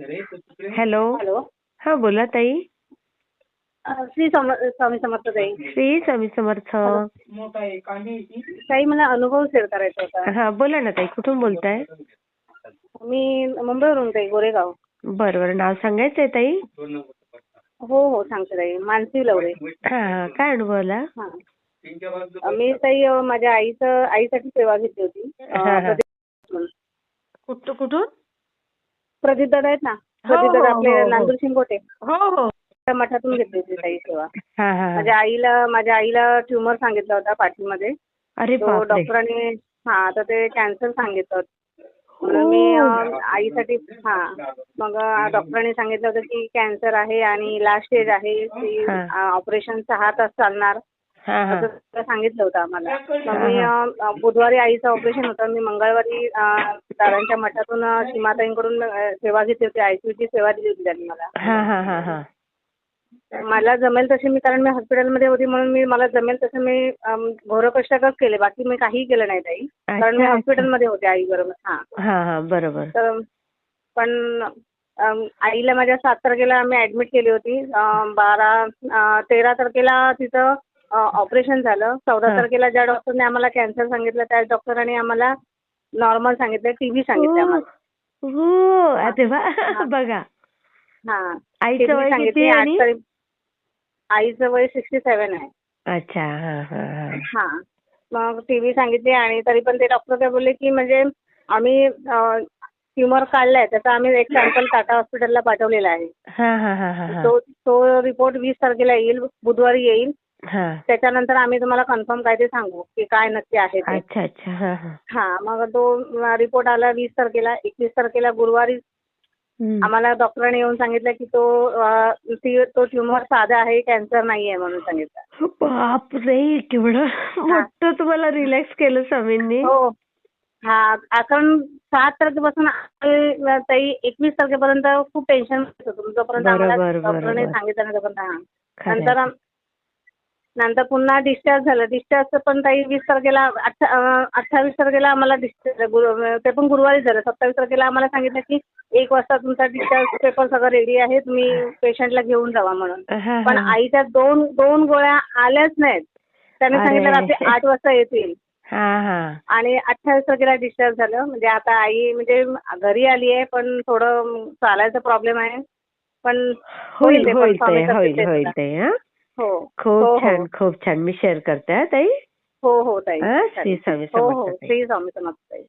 Hello. Hello. हा बोला ताई. श्री सम स्वामी समर्थ ताई. श्री स्वामी समर्थ. ताई मला अनुभव शेअर करायचा होता. हा बोला ना ताई कुठून बोलताय? मी मुंबईवरून ताई गोरेगाव. बरं बरं नाव सांगायचंय ताई? हो हो सांगते ताई मानसी लवरे. हा हा काय अनुभव आला? हा. मी ताई माझ्या आईचं आईसाठी सेवा घेतली होती. कुठून? प्रदीप दादा आहेत ना? हो, प्रदीप दादा हो, आपले हो, हो. नांदूर शिंगोटे. हो हो. त्या मठातून घेतली होती ताई सेवा हा हा माझ्या आईला माझ्या आईला ट्युमर सांगितला होता पाठीमध्ये अरे तो बापरे. डॉक्टरांनी हा तर ते कॅन्सर सांगितलं. होतं. म्हणून मी अ. आईसाठी हा मग अ, डॉक्टरांनी सांगितलं होतं की कॅन्सर आहे आणि लास्ट स्टेज आहे. की हा. ऑपरेशन सहा तास चालणार. असं सांगितलं होतं आम्हाला. मग मी बुधवारी आईचं ऑपरेशन होतं. मी मंगळवारी दादांच्या मठातून सीमाताईंकडून सेवा घेतली होती. आयसीयूची सेवा दिली होती त्यांनी मला. हा हा हा हा. मला जमेल तसे मी कारण मी हॉस्पिटलमध्ये होती म्हणून मी मला जमेल तसं मी घोरकष्टकच केले. बाकी मी काहीही केलं नाही ताई. कारण मी हॉस्पिटलमध्ये होते आई बरोबर. हा. हा हा बरोबर. तर पण आईला माझ्या सात तारखेला आम्ही ऍडमिट केली होती. बारा तेरा तारखेला तिचं ऑपरेशन झालं. चौदा हा. तारखेला ज्या डॉक्टरने आम्हाला कॅन्सर सांगितलं त्या डॉक्टरांनी आम्हाला नॉर्मल सांगितलं टीबी सांगितलं आम्हाला. हो अरे वा. बघा. हा. आईचं वय सांगितली किती आठ आणि? तारीख. आईचं वय सिक्स्टी सेवन आहे. अच्छा. हा हा हा. हा. मग टीव्ही सांगितली आणि तरी पण ते डॉक्टर काय बोलले की म्हणजे आम्ही ट्युमर काढलाय त्याचा आम्ही एक सॅम्पल टाटा हॉस्पिटलला पाठवलेला आहे. हा हा हा हा हा. तो तो रिपोर्ट वीस तारखेला येईल बुधवारी येईल. हा. त्याच्यानंतर आम्ही तुम्हाला कन्फर्म काय ते सांगू की काय नक्की आहे ते. अच्छा अच्छा. हा हा. हा मग तो रिपोर्ट आला वीस तारखेला एकवीस तारखेला गुरुवारी हम्म. आम्हाला डॉक्टरांनी येऊन सांगितलं की तो अं, ती- तो ट्युमर साधा आहे कॅन्सर नाही आहे म्हणून सांगितलं. बापरे केवढं मोठं तुम्हाला रिलॅक्स केलं स्वामींनी. हो. हा कारण सात तारखेपासून आम्ही, ताई एकवीस तारखेपर्यंत खूप टेन्शन होतं. जोपर्यंत आम्हाला बरोबर, डॉक्टरने. सांगितलं नाही तोपर्यंत हा. खरंय. नंतर आम- नंतर पुन्हा डिस्चार्ज झालं. डिस्चार्जचं पण ताई वीस तारखेला अठ्ठा अठ्ठावीस तारखेला आम्हाला डिस्चार्ज गुरु ते पण गुरुवारी झालं. सत्तावीस तारखेला आम्हाला सांगितलं की एक वाजता तुमचा डिस्चार्ज पेपर सगळं रेडी आहे तुम्ही पेशंटला घेऊन जावा म्हणून. पण. आईच्या दोन दोन गोळ्या आल्याच नाहीत. त्याने सांगितलं. रात्री आठ वाजता येतील. आणि अठ्ठावीस तारखेला डिस्चार्ज झालं. म्हणजे आता आई म्हणजे घरी आली आहे पण थोडं चालायचा प्रॉब्लेम आहे. पण होईल होईल होईल हा. हो हो खूप हो. छान खूप छान. मी शेअर करते हा हो हो हा, हो हो. ताई. श्री स्वामी समर्थ ताई.